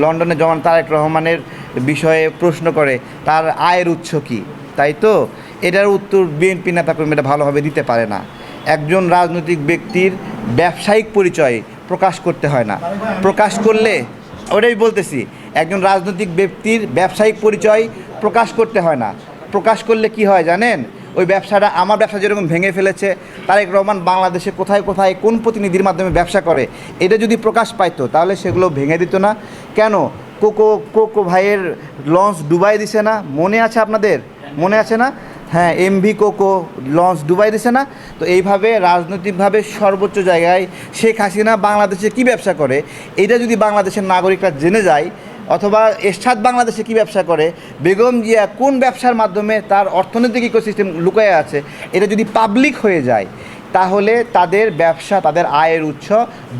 লন্ডনে জমান তারেক রহমানের বিষয়ে প্রশ্ন করে, তার আয়ের উৎস কি? তাই তো? এটার উত্তর বিএনপি নেতাকর্মীরা ভালোভাবে দিতে পারে না। একজন রাজনৈতিক ব্যক্তির ব্যবসায়িক পরিচয় প্রকাশ করতে হয় না। প্রকাশ করলে, ওটাই বলতেছি, একজন রাজনৈতিক ব্যক্তির ব্যবসায়িক পরিচয় প্রকাশ করতে হয় না। প্রকাশ করলে কি হয় জানেন? ওই ব্যবসাটা, আমার ব্যবসা যেরকম ভেঙে ফেলেছে, তারেক রহমান বাংলাদেশে কোথায় কোথায় কোন প্রতিনিধির মাধ্যমে ব্যবসা করে, এটা যদি প্রকাশ পাইতো, তাহলে সেগুলো ভেঙে দিত না। কেন? কোকো কোকো ভাইয়ের লঞ্চ ডুবাই দিছে না? মনে আছে আপনাদের? মনে আছে না? হ্যাঁ এমভি কোকো লঞ্চ ডুবাই দিছে না? তো এইভাবে রাজনৈতিকভাবে সর্বোচ্চ জায়গায় শেখ হাসিনা বাংলাদেশে কি ব্যবসা করে? এটা যদি বাংলাদেশের নাগরিকরা জেনে যায় অথবা এরশাদ বাংলাদেশে কি ব্যবসা করে? বেগম জিয়া কোন ব্যবসার মাধ্যমে তার অর্থনৈতিক ইকোসিস্টেম লুকায় আছে? এটা যদি পাবলিক হয়ে যায়, তাহলে তাদের ব্যবসা, তাদের আয়ের উৎস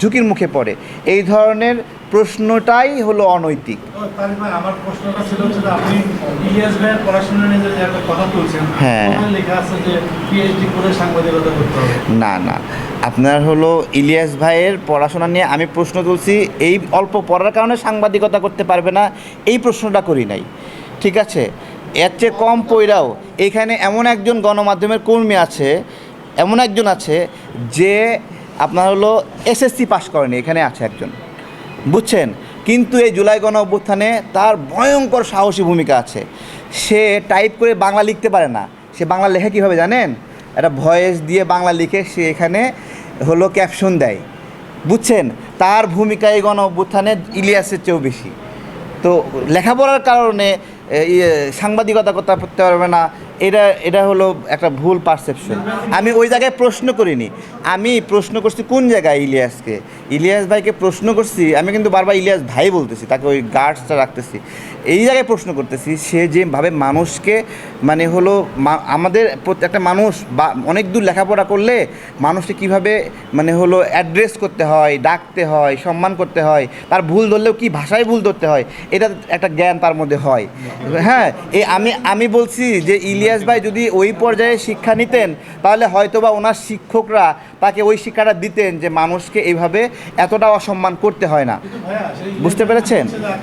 ঝুঁকির মুখে পড়ে। এই ধরনের প্রশ্নটাই হলো অনৈতিক। তো তারিক ভাই, আমার প্রশ্নটা ছিল যে আপনি ইলিয়াস ভাইয়ের পড়াশোনা নিয়ে যে কথা তুলছেন হ্যাঁ। লেখা আছে যে পিএইচডি করে সাংবাদিকতা করতে হবে। না না। আপনার হলো ইলিয়াস ভাইয়ের পড়াশোনা নিয়ে আমি প্রশ্ন তুলছি এই অল্প পড়ার কারণে সাংবাদিকতা করতে পারবে না এই প্রশ্নটা করি নাই। ঠিক আছে? এর চেয়ে কম পইরাও এখানে এমন একজন গণমাধ্যমের কর্মী আছে এমন একজন আছে যে আপনার হলো এসএসসি পাশ করেনি এখানে আছে একজন। বুঝছেন? কিন্তু এই জুলাই গণ অভ্যুত্থানে তার ভয়ঙ্কর সাহসী ভূমিকা আছে। সে টাইপ করে বাংলা লিখতে পারে না। সে বাংলা লেখে কীভাবে জানেন? একটা ভয়েস দিয়ে বাংলা লিখে সে এখানে হলো ক্যাপশন দেয়। বুঝছেন? তার ভূমিকা এই গণ অভ্যুত্থানে ইলিয়াসের চেয়েও বেশি। তো লেখাপড়ার কারণে ইয়ে, সাংবাদিকতা করতে পারবে না এটা এটা হলো একটা ভুল পারসেপশন আমি ওই জায়গায় প্রশ্ন করিনি। আমি প্রশ্ন করছি কোন জায়গায় ইলিয়াসকে? ইলিয়াস ভাইকে প্রশ্ন করছি, আমি কিন্তু বারবার ইলিয়াস ভাই বলতেছি, তাকে ওই গার্ডসটা রাখতেছি। এই জায়গায় প্রশ্ন করতেছি, সে যেভাবে মানুষকে মানে হলো আমাদের একটা মানুষ বা, অনেক দূর লেখাপড়া করলে মানুষকে কীভাবে মানে হলো অ্যাড্রেস করতে হয়, ডাকতে হয়, সম্মান করতে হয়, তার ভুল ধরলেও কি ভাষায় ভুল ধরতে হয়, এটা একটা জ্ঞান তার মধ্যে হয়। হ্যাঁ এই আমি আমি বলছি যে ইলিয়াস ভাই যদি ওই পর্যায়ে শিক্ষা নিতেন, তাহলে হয়তোবা ওনার শিক্ষকরা তাকে ওই শিক্ষাটা দিতেন যে মানুষকে এইভাবে এতটা অসম্মান করতে হয় না বুঝতে পেরেছেন?